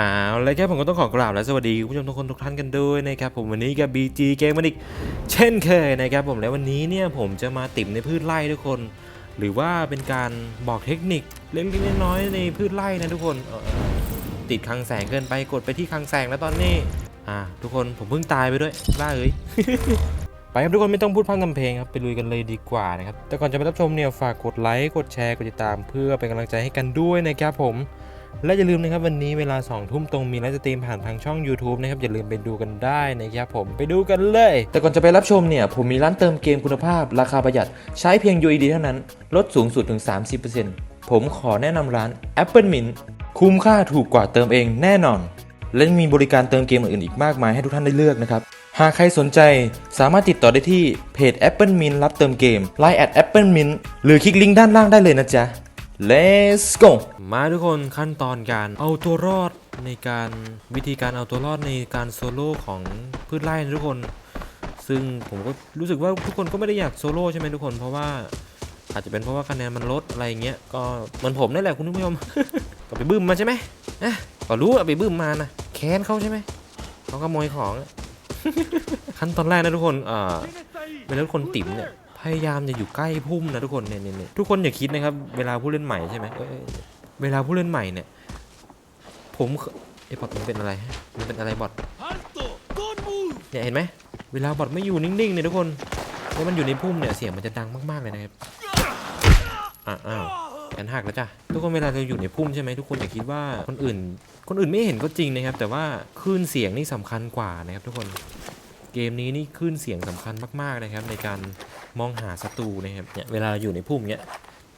อ้าวแล้วแค่ผมก็ต้องขอกราบและสวัสดีคุณผู้ชมทุกคนทุกท่านกันด้วยนะครับผมวันนี้กับ BG เกมมันอีกเช่นเคยนะครับผมแล้ววันนี้เนี่ยผมจะมาติ่มในพืชไร่ทุกคน หรือว่าเป็นการบอกเทคนิคเล็กๆน้อยๆในพืชไร่นะทุกคนติดคลังแสงเกินไปกดไปที่คลังแสงแล้วตอนนี้อ่าทุกคนผมเพิ่งตายไปด้วยบ้าเอ้ยไปครับทุกคนไม่ต้องพูดพร่ำทำเพลงครับไปลุยกันเลยดีกว่านะครับแต่ก่อนจะไปรับชมเนี่ยฝากกดไลค์กดแชร์กดติดตาม เพื่อเป็นกำลังใจให้กันด้วยนะครับผม และอย่าลืมนะครับวันนี้เวลา2ทุ่มตรงมีไลฟ์สตรีมผ่านทางช่อง YouTube นะครับอย่าลืมไปดูกันได้นะครับผมไปดูกันเลย แต่ก่อนจะไปรับชมเนี่ย ผมมีร้านเติมเกมคุณภาพ ราคาประหยัดใช้เพียง UED เท่านั้น ลดสูงสุดถึง 30%ผมขอแนะนำร้าน Apple Mint คุ้มค่าถูกกว่าเติมเองแน่นอน และมีบริการเติมเกมอื่นอีกมากมายให้ทุกท่านได้เลือกนะครับหากใครสนใจสามารถติดต่อได้ที่เพจ Apple Mint รับเติมเกม Line at Apple Mint หรือคลิกลิงก์ด้านล่างได้เลยนะจ๊ะ Let's go มาทุกคนขั้นตอนการเอาตัวรอดในการวิธีการเอาตัวรอดในการโซโล่ของพืชไร่นะทุกคน ซึ่งผมก็รู้สึกว่าทุกคนก็ไม่ได้อยากโซโล่ใช่ไหมทุกคน เพราะว่าอาจจะเป็นเพราะว่าคะแนนมันลดอะไรเงี้ย ก็เหมือนผมนี่แหละคุณผู้ชมก็ไปบึ้มมาใช่ไหมนะก็รู้อะไปบึ้มมานะแค้นเขาใช่ไหมเขาขโมยของ ขั้นตอนแรกนะทุกคนเอ่อเวลาทุกคนติ๋มเนี่ย พยายามจะอยู่ใกล้พุ่มนะทุกคนเนี่ยเนี่ยเนี่ยทุกคนอย่าคิดนะครับ เวลาผู้เล่นใหม่ใช่ไหมเเวลาผู้เล่นใหม่เนี่ย ผมเคไอ้บอทมันเป็นอะไรมันเป็นอะไรบอทเนี่ยเห็นไหมเวลาบอทไม่อยู่นิ่งๆเนี่ยทุกคนแล้วมันอยู่ในพุ่มเนี่ยเสียงมันจะดังมากๆเลยนะครับอ้าวแขนหักแล้วจ้ะทุกคนเวลาเราอยู่ในพุ่มใช่ไหมทุกคนอย่าคิดว่าคนอื่น คนอื่นไม่เห็นก็จริงนะครับ แต่ว่าคลื่นเสียงนี่สำคัญกว่านะครับ ทุกคนเกมนี้นี่คลื่นเสียงสำคัญมากๆนะครับ ในการ มองหาศัตรูนะครับเนี่ยเวลาอยู่ในพุ่มเนี่ย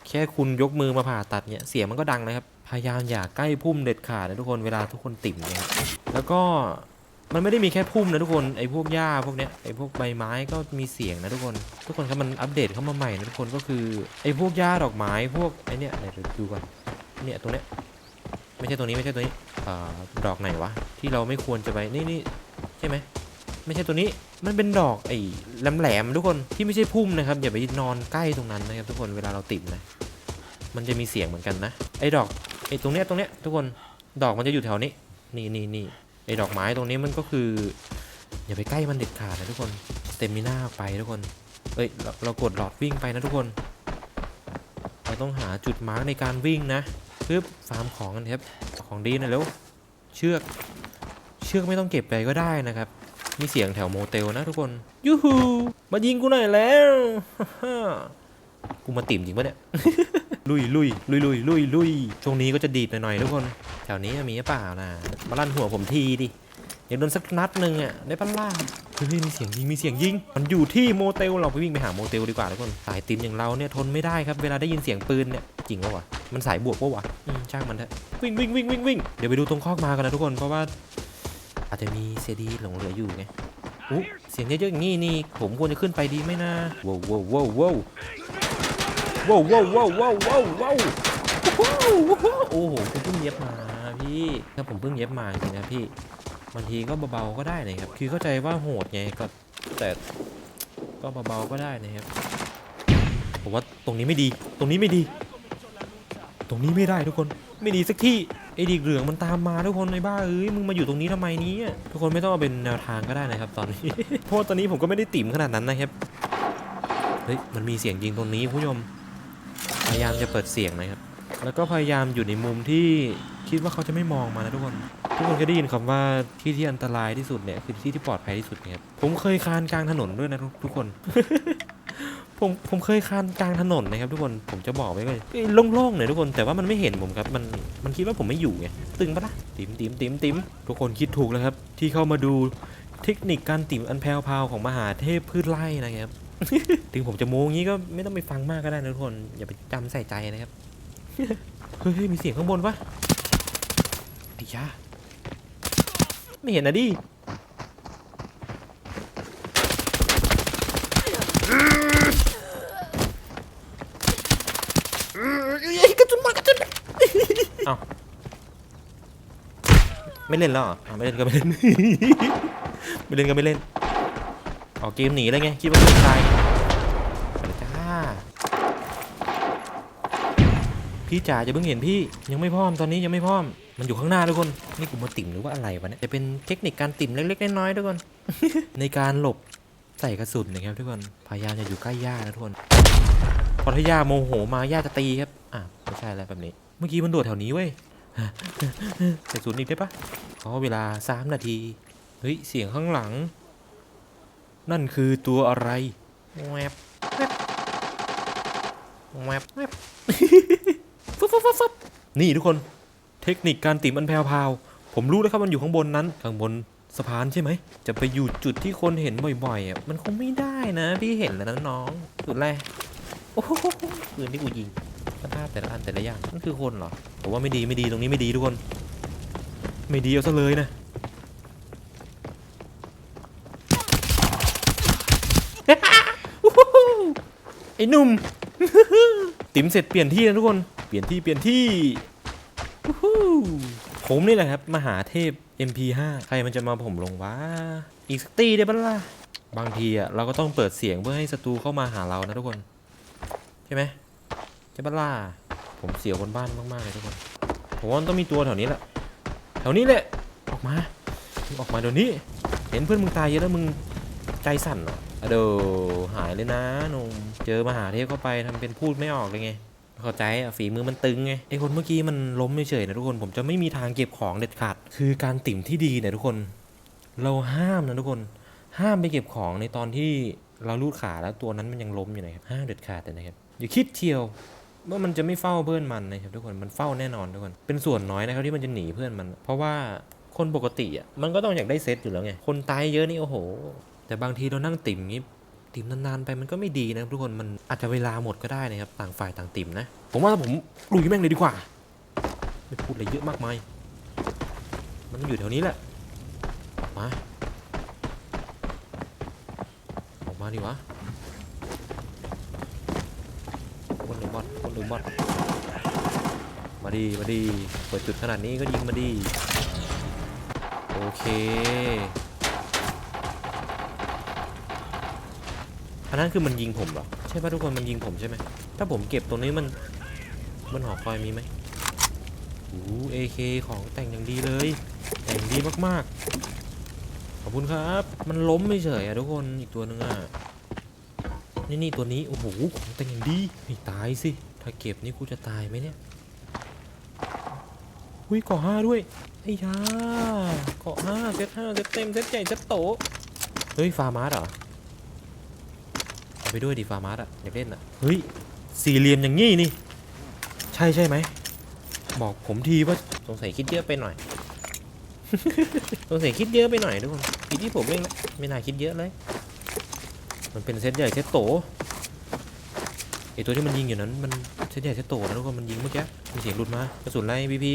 แค่คุณยกมือมาผ่าตัดเนี่ยเสียงมันก็ดังนะครับพยายามอย่าใกล้พุ่มเด็ดขาดนะทุกคนเวลาทุกคนติ่มนะครับแล้วก็มันไม่ได้มีแค่พุ่มนะทุกคนไอ้พวกหญ้าพวกเนี้ยไอ้พวกใบไม้ก็มีเสียงนะทุกคน ทุกคนครับมันอัปเดตเข้ามาใหม่นะทุกคนก็คือไอ้พวกหญ้าดอกไม้พวกไอ้เนี้ยไหนเดี๋ยวดูก่อนเนี่ยตรงเนี้ยไม่ใช่ตรงนี้ไม่ใช่ตรงนี้อ่าดอกไหนวะที่เราไม่ควรจะไปนี่นี่ใช่ไหมไม่ใช่ตัวนี้ มันเป็นดอกไอ้แหลมๆทุกคนที่ไม่ใช่พุ่มนะครับอย่าไปนอนใกล้ตรงนั้นนะครับ ทุกคนเวลาเราติดนะ มันจะมีเสียงเหมือนกันนะไอ้ดอกไอ้ตรงเนี้ยตรงเนี้ยทุกคนดอกมันจะอยู่แถวนี้ นี่นี่นี่ไอ้ดอกไม้ตรงนี้มันก็คือ อย่าไปใกล้มันเด็ดขาดนะทุกคนเต็มมีหน้าไปทุกคนเอ้ยเราเรากดหลอดวิ่งไปนะทุกคนเราต้องหาจุดมาร์กในการวิ่งนะเพื่อฟาร์มของกันครับของดีนะเร็วเชือกเชือกไม่ต้องเก็บไปก็ได้นะครับ มีเสียงแถวโมเตลนะทุกคนยูฮูมายิงกูหน่อยแล้วกูมาติ่มจริงปะเนี่ยลุยลุยลุยลุยลุยลุยช่วงนี้ก็จะดีดหน่อยๆทุกคน แถวนี้มีหรือเปล่านะมาลั่นหัวผมทีดิอยากโดนสักนัดหนึ่งอะได้ปะล่าเฮ้ยมีเสียงยิงมีเสียงยิง มันอยู่ที่โมเตลเราไปวิ่งไปหาโมเตลดีกว่าทุกคนสายติมอย่างเราเนี่ยทนไม่ได้ครับเวลาได้ยินเสียงปืนเนี่ยจริงปะวะมันสายบวกปะวะอืมช่างมันเถอะวิ่งวิ่งวิ่งวิ่งวิ่งเดี๋ยวไปดูตรงคอกมากันนะทุกคนเพราะว่าอา จจะมีเซดีหลงเหลืออยู่ไงอู้เสียงเยอะๆอย่างงี้นี่ผมควรจะขึ้นไปดีไหมนะว้าวว้าวว้าวว้าวว้าวว้าวว้าวว้าวว้าวว้าวโอ้โหผมเพิ่งเย็บมาพี่ถ้าผมเพิ่งเย็บมาจริงนะพี่บางทีก็เบาๆก็ได้นะครับ คือเข้าใจว่าโหดไงก็แต่ก็เบาๆก็ได้นะครับ ผมว่าตรงนี้ไม่ดี ตรงนี้ไม่ดี ตรงนี้ไม่ได้ทุกคน ไม่ดีสักที่ อ้ดีเหลืองมันตามมาทุกคนในบ้าเอ้ยมึงมาอยู่ตรงนี้ทำไมนี้ทุกคนไม่ต้องเอาเป็นแนวทางก็ได้นะครับ ตอนนี้เพราะตอนนี้ผมก็ไม่ได้ติ่มขนาดนั้นนะครับเฮ้ยมันมีเสียงยิงตรงนี้คุณผู้ชมพยายามจะเปิดเสียงนะครับ แล้วก็พยายามอยู่ในมุมที่คิดว่าเขาจะไม่มองมานะทุกคน ทุกคนก็ได้ยินคำว่าที่ที่อันตรายที่สุดเนี่ยคือที่ที่ปลอดภัยที่สุดนะครับผมเคยคานกลางถนนด้วยนะทุกคน ผมผมเคยคานกลางถนนนะครับทุกคนผมจะบอกไว้เลยโล่งๆหน่อยทุกคนแต่ว่ามันไม่เห็นผมครับมันมันคิดว่าผมไม่อยู่ไงตึงปะล่ะติ๋มติ๋มติ๋มติ๋มทุกคนคิดถูกแล้วครับ ที่เข้ามาดูเทคนิคการติ๋มอันแพรวพาวของมหาเทพพืชไร่นะครับ ถึงผมจะโม้งี้ก็ไม่ต้องไปฟังมากก็ได้นะทุกคนอย่าไปจำใส่ใจนะครับเฮ้ยมีเสียงข้างบนปะไอ้ยาไม่เห็นนะดิ กระจุนมากระจุนเอาไม่เล่นแล้วเหรออะไม่เล่นก็ไม่เล่น ไม่เล่นก็ไม่เล่นออกเกมหนีเลยไงคิดว่าเป็นใครไปเลยจ้าพี่จ๋าจะเพิ่งเห็นพี่ยังไม่พร้อมตอนนี้ยังไม่พร้อม มันอยู่ข้างหน้าทุกคนนี่กูมาติ่มหรือว่าอะไรวะเนี่ยจะเป็นเทคนิคการติ่มเล็กๆน้อยๆทุกคน ในการหลบใส่กระสุนนะครับทุกคนพยายามจะอยู่ใกล้ย่านะทุกคนพอถ้าย่าโมโหมาย่าจะตีครับอะไม่ใช่แล้วแบบนี้ เมื่อกี้มันโดดแถวนี้เว้ยใส่ศูนย์อีกได้ปะขอเวลาสามนาที เฮ้ย เสียงข้างหลัง นั่นคือตัวอะไรแวบแวบแวบแวบฟึบฟึบฟึบนี่ทุกคน เทคนิคการติมันแพรวๆผมรู้แล้วครับมันอยู่ข้างบนนั้น ข้างบนสะพานใช่ไหม จะไปอยู่จุดที่คนเห็นบ่อยๆอะ มันคงไม่ได้นะ พี่เห็นแล้วนะน้องสุดแรกโอ้โหปืนที่กูยิง สภาพแต่ละอันแต่ละอย่างนั่นคือคนเหรอผมว่าไม่ดีไม่ดีตรงนี้ไม่ดีทุกคน ไม่ดีเอาซะเลยนะไอ้หนุ่มติ๋มเสร็จเปลี่ยนที่นะทุกคนเปลี่ยนที่เปลี่ยนที่วู้ฮู้ผมนี่แหละครับมหาเทพ MP5 ใครมันจะมาผมลงวะอีกสักตีได้ปะล่ะบางทีอะเราก็ต้องเปิดเสียงเพื่อให้ศัตรูเข้ามาหาเรานะทุกคน ใช่ไหมใช่ปะล่ะผมเสียวบนบ้านมากๆเลยทุกคนผมว่านต้องมีตัวแถวนี้แหละแถวนี้แหละออกมาออกมาเดี๋ยวนี้ เห็นเพื่อนมึงตายเยอะแล้วมึงใจสั่นเหรออะเดหายเลยนะหนุ่มเจอมหาเทพเข้าไปทำเป็นพูดไม่ออกเลยไงเข้าใจอะฝีมือมันตึงไงไอคนเมื่อกี้มันล้มเฉยๆนะทุกคนผมจะไม่มีทางเก็บของเด็ดขาดคือการติ่มที่ดีเนี่ยทุกคน เราห้ามนะทุกคน ห้ามไปเก็บของในตอนที่เราลูดขาแล้วตัวนั้นมันยังล้มอยู่นะครับห้ามเด็ดขาดเลยนะครับอย่าคิดเที่ยว ว่ามันจะไม่เฝ้าเพื่อนมันนะครับทุกคนมันเฝ้าแน่นอนทุกคนเป็นส่วนน้อยนะครับที่มันจะหนีเพื่อนมัน เพราะว่าคนปกติอะมันก็ต้องอยากได้เซตอยู่แล้วไงคนตายเยอะนี่โอ้โห แต่บางทีเรานั่งติ่มอย่างงี้ติ่มนานๆไปมันก็ไม่ดีนะทุกคนมันอาจจะเวลาหมดก็ได้นะครับต่างฝ่ายต่างติ่มนะ ผมว่าผมลุยแม่งเลยดีกว่า ไม่พูดอะไรเยอะมากมายมันอยู่แถวนี้แหละมาออกมาดิวะ คนหรือบอทคนหรือบอทมาดีมาดีเปิดจุดขนาดนี้ก็ยิงมาดีโอเคอันนั้นคือมันยิงผมเหรอใช่ป่ะทุกคนมันยิงผมใช่ไหมถ้าผมเก็บตรงนี้มันบนหอคอยมีไหมโอ้เอเคของแต่งอย่างดีเลย แต่งดีมากๆ ขอบคุณครับ มันล้มไม่เฉยอะทุกคนอีกตัวหนึงอะ นี่นี่ตัวนี้โอ้โหของแต่งอย่างดีไม่ตายสิถ้าเก็บนี่กูจะตายไหมเนี่ยอุ้ยเกาะห้าด้วยไอ้ยาเกาะห้าเซตห้าเซตเต็มเซตใหญ่เซตโตเฮ้ยฟาร์มาร์เหรอเอาไปด้วยดิฟาร์มาร์อะอยากเล่นอะเฮ้ยสี่เหลี่ยมอย่างงี้นี่ ใช่ใช่ไหมบอกผมทีว่าสงสัยคิดเยอะไปหน่อยสงสัยคิดเยอะไปหน่อยทุกคนคิดที่ผมเองแหละไม่น่าคิดเยอะเลย มันเป็นเซตใหญ่เซตโตไอตัวที่มันยิงอยู่นั้นมันเซตใหญ่เซตโตนะทุกคนมันยิงเมื่อกี้มีเสียงหลุดมากระสุนไรพีพี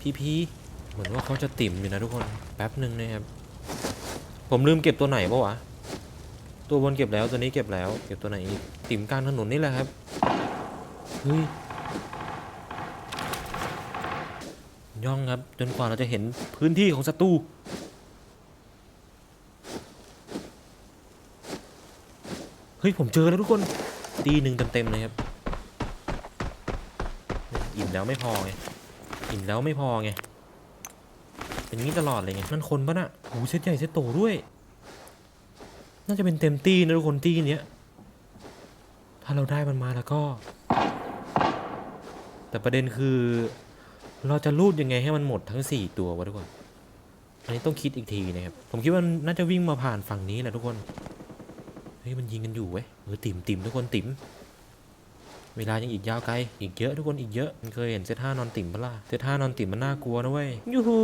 พีพีเหมือนว่าเขาจะติ่มอยู่นะทุกคนแป๊บหนึ่งนะครับผมลืมเก็บตัวไหนปะวะตัวบนเก็บแล้วตัวนี้เก็บแล้วเก็บตัวไหนอีกติ่มกลางถนนนี่แหละครับเฮ้ยย่องครับจนกว่าเราจะเห็นพื้นที่ของศัตรู เฮ้ยผมเจอแล้วทุกคนตีหนึ่งเต็มๆเลยครับอิ่มแล้วไม่พอไงอิ่มแล้วไม่พอไงเป็นอย่างนี้ตลอดเลยไงนั่นคนปะน่ะโอ้โหเซตใหญ่เซตโตด้วย น่าจะเป็นเต็มตีนะทุกคนตีเนี้ยถ้าเราได้มันมาแล้วก็ แต่ประเด็นคือ เราจะรูดยังไงให้มันหมดทั้ง 4 ตัววะทุกคนอันนี้ต้องคิดอีกทีนะครับ ผมคิดว่าน่าจะวิ่งมาผ่านฝั่งนี้แหละทุกคน ฮ้ยมันยิงกันอยู่เว้ยเออติ่มติ่มทุกคนติ่มเวลายังอีกยาวไกล อีกเยอะทุกคนอีกเยอะ มันเคยเห็นเซตห้านอนติ่มปะล่ะเซตห้านอนติ่มมันน่ากลัวนะเว้ยยูฮู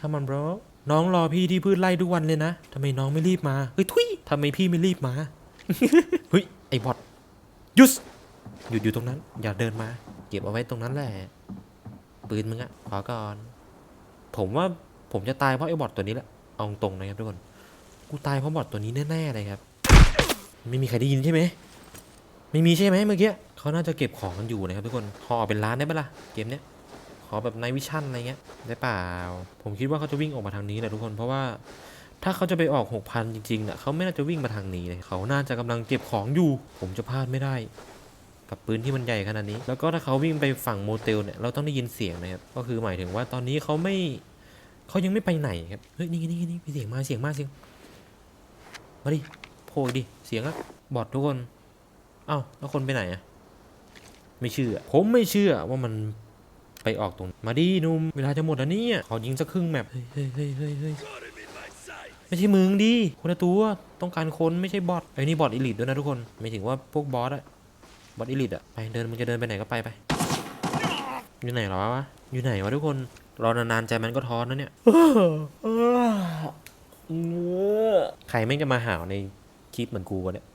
ทำมันบรน้องรอพี่ที่พืชไร่ทุกวันเลยนะทำไมน้องไม่รีบมา เฮ้ยทุยทำไมพี่ไม่รีบมา เฮ้ย ไอ้บอทหยุดหยุดอยู่ตรงนั้น อย่าเดินมา เก็บเอาไว้ตรงนั้นแหละ ปืนมึงอะขอก่อน ผมว่าผมจะตายเพราะไอ้บอทตัวนี้แหละ เอาตรงๆนะครับทุกคน กูตายเพราะบอทตัวนี้แน่ๆเลยครับ ไม่มีใครได้ยินใช่ไหมไม่มีใช่ไหมเมื่อกี้เขาน่าจะเก็บของกันอยู่นะครับทุกคนขอเป็นล้านได้ปะล่ะเกมเนี้ยขอแบบในวิชั่นอะไรเงี้ยได้เปล่า ผมคิดว่าเขาจะวิ่งออกมาทางนี้แหละทุกคนเพราะว่าถ้าเขาจะไปออก 6,000 จริงๆน่ะเขาไม่น่าจะวิ่งมาทางนี้เลยเขาน่าจะกำลังเก็บของอยู่ ผมจะพลาดไม่ได้ กับปืนที่มันใหญ่ขนาดนี้ แล้วก็ถ้าเขาวิ่งไปฝั่งโมเตลเนี่ยเราต้องได้ยินเสียงนะครับก็คือหมายถึงว่าตอนนี้เขาไม่เขายังไม่ไปไหนครับเฮ้ยนี่นี่นี่มีเสียงมาเสียงมาเสียงมาดิ โผล่ดิ เสียงอะบอดทุกคน เอ้าแล้วคนไปไหนอะไม่เชื่อ ผมไม่เชื่อว่ามันไปออกตรง มาดิหนุ่มเวลาจะหมดแล้วเนี่ยขอยิงสักครึ่งแมปเฮ้ยเฮ้ยเฮ้ยเฮ้ยเฮ้ยไม่ใช่มึงดิคนละตัวต้องการคนไม่ใช่บอทไอ้นี่บอทอีลิทด้วยนะทุกคนไม่ถึงว่าพวกบอสอะบอทอีลิทอะไปเดินมึงจะเดินไปไหนก็ไปไปอยู่ไหนหรอวะอยู่ไหนวะทุกคนรอนานๆใจมันก็ท้อนนะเนี่ยใครไม่งจะมาหาวในค ลิปเหมือนกูวะเนี่ย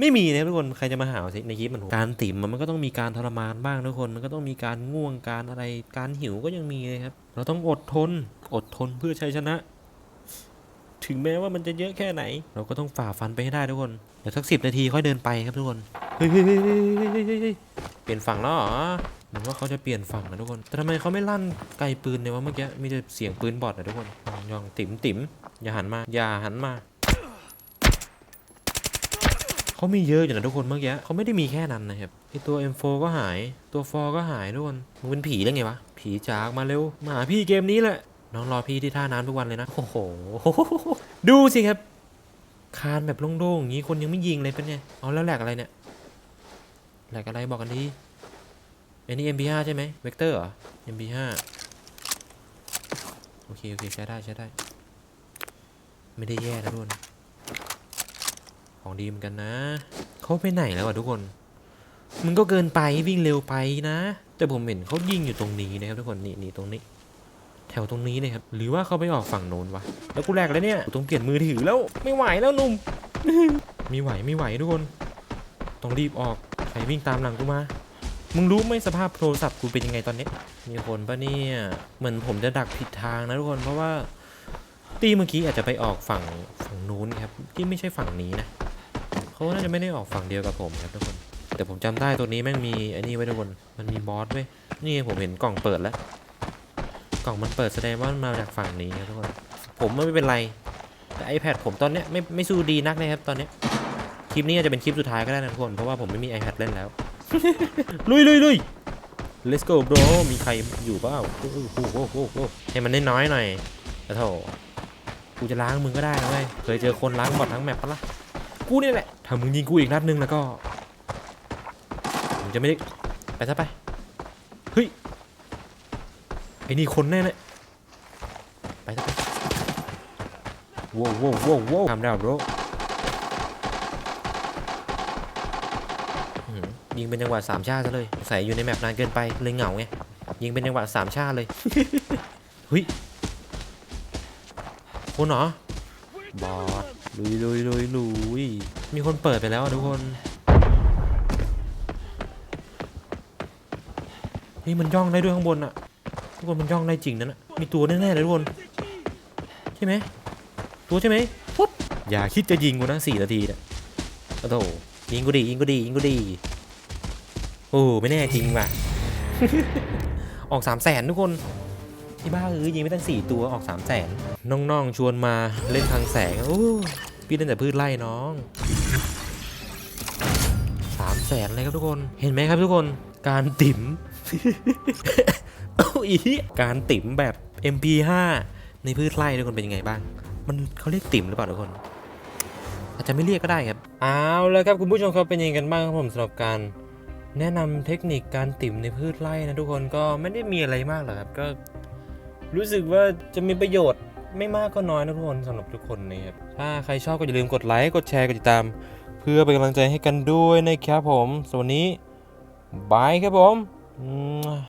ไม่มีนะทุกคนใครจะมาหาสิในคลิปเหมือนการติ่มมันก็ต้องมีการทรมานบ้างทุกคนมันก็ต้องมีการง่วงการอะไรการหิวก็ยังมีเลยครับ เราต้องอดทนอดทนเพื่อชัยชนะ ถึงแม้ว่ามันจะเยอะแค่ไหน เราก็ต้องฝ่าฟันไปให้ได้ทุกคนเดี๋ยวสักสิบนาทีค่อยเดินไปครับทุกคนเฮ้ยเปลี่ยนฝั่งแล้วเหรอเหมือนว่าเขาจะเปลี่ยนฝั่งนะทุกคน แต่ทำไมเขาไม่ลั่นไกลปืนเนี่ยวะเมื่อกี้ มีแต่เสียงปืนบอดนะทุกคนยองยองติ๋มติ๋มอย่าหันมา อย่าหันมา เขามีเยอะอยู่นะทุกคนเมื่อกี้เขาไม่ได้มีแค่นั้นนะครับไอตัว M4 ก็หายตัว4ก็หายทุกคนมึงเป็นผีได้ไงวะผีจากมาเร็วมาหาพี่เกมนี้แหละน้องรอพี่ที่ท่าน้ำทุกวันเลยนะโอ้โหดูสิครับคานแบบโล่งๆอย่างนี้คนยังไม่ยิงเลยเป็นไงเอาแล้วแหลกอะไรเนี่ยแหลกอะไรบอกกันดีอันนี้ MP5 ใช่ไหมเวกเตอร์เหรอ MP5 โอเค โอเค ใช้ได้ ใช้ได้ ไม่ได้แย่นะทุกคน ของดีเหมือนกันนะ เขาไปไหนแล้วอะทุกคน มันก็เกินไปวิ่งเร็วไปนะ แต่ผมเห็นเขายิงอยู่ตรงนี้นะครับทุกคนนี่นี่ตรงนี้ แถวตรงนี้เลยครับ หรือว่าเขาไปออกฝั่งโน้นวะ แล้วกูแหลกแล้วเนี่ยกูต้องเปลี่ยนมือถือแล้ว ไม่ไหวแล้วหนุ่มไม่ไหวไม่ไหวทุกคน ต้องรีบออก ใครวิ่งตามหลังกูมา มึงรู้ไหมสภาพโทรศัพท์กูเป็นยังไงตอนนี้ มีคนปะเนี่ย เหมือนผมจะดักผิดทางนะทุกคน เพราะว่าตีเมื่อกี้อาจจะไปออกฝั่งฝั่งนู้นครับ ที่ไม่ใช่ฝั่งนี้นะ เขาน่าจะไม่ได้ออกฝั่งเดียวกับผมครับทุกคน แต่ผมจำได้ตัวนี้แม่งมีไอ้นี่ไว้ทุกคน มันมีบอสไว้นี่ผมเห็นกล่องเปิดแล้ว กล่องมันเปิดแสดงว่ามันมาจากฝั่งนี้ครับทุกคน ผมไม่เป็นไร แต่ iPad ผมตอนเนี้ยไม่ไม่สู้ดีนักนะครับตอนเนี้ย คลิปนี้อาจจะเป็นคลิปสุดท้ายก็ได้นะทุกคน เพราะว่าผมไม่มี iPad เล่นแล้ว ลุยลุยลุย let's go bro มีใครอยู่เปล่าโอ้โหโอ้โหโอ้โหให้มันน้อยหน่อยแต่โถกูจะล้างมึงก็ได้นะเว้ย เคยเจอคนล้างบอดทั้งแมปปะล่ะ กูนี่แหละ ถ้ามึงยิงกูอีกนัดนึงแล้วก็ผมจะไม่ได้ไปซะไปเฮ้ยไอ้นี่คนแน่เลยไปซะไปโว้วโว้วโว้วโว้วทำได้บรยิงเป็นจังหวะสามชาติซะเลยใส่อยู่ในแมปนานเกินไปเลยเหงาไงยิงเป็นจังหวะสามชาติเลยเฮ้ยคนเหรอบอส ลุยลุยลุยลุยมีคนเปิดไปแล้วทุกคนนี่มันย่องได้ด้วยข้างบนอะทุกคนมันย่องได้จริงนั่นอะมีตัวแน่ๆเลยทุกคนใช่ไหมตัวใช่ไหมปุ๊บอย่าคิดจะยิงกูนะสี่นาทีนี่ยโอ้โหยิงกูดียิงกูดียิงกูดีโอ้ไม่แน่จริงว่ะออกสามแสนทุกคน ที่บ้าเออยิงไม่ตั้งสี่ตัวออกสามแสนน้องๆชวนมาเล่นทางแสงโอ้พี่เล่นแต่พืชไร่น้องสามแสนเลยครับทุกคนเห็นไหมครับทุกคนการติ๋มอีการติ๋มแบบ MP5 ในพืชไร่ทุกคนเป็นยังไงบ้าง มันเขาเรียกติ๋มหรือเปล่าทุกคน อาจจะไม่เรียกก็ได้ครับ เอาแล้วครับคุณผู้ชมครับเป็นยังไงกันบ้างครับผมสำหรับการแนะนำเทคนิคการติ่มในพืชไร่นะทุกคนก็ไม่ได้มีอะไรมากหรอกครับก็ รู้สึกว่าจะมีประโยชน์ไม่มากก็น้อยนะทุกคนสำหรับทุกคนนะครับถ้าใครชอบก็อย่าลืมกดไลค์กดแชร์กดติดตาม เพื่อเป็นกำลังใจให้กันด้วยนะครับผมสำหรับวันนี้บายครับผม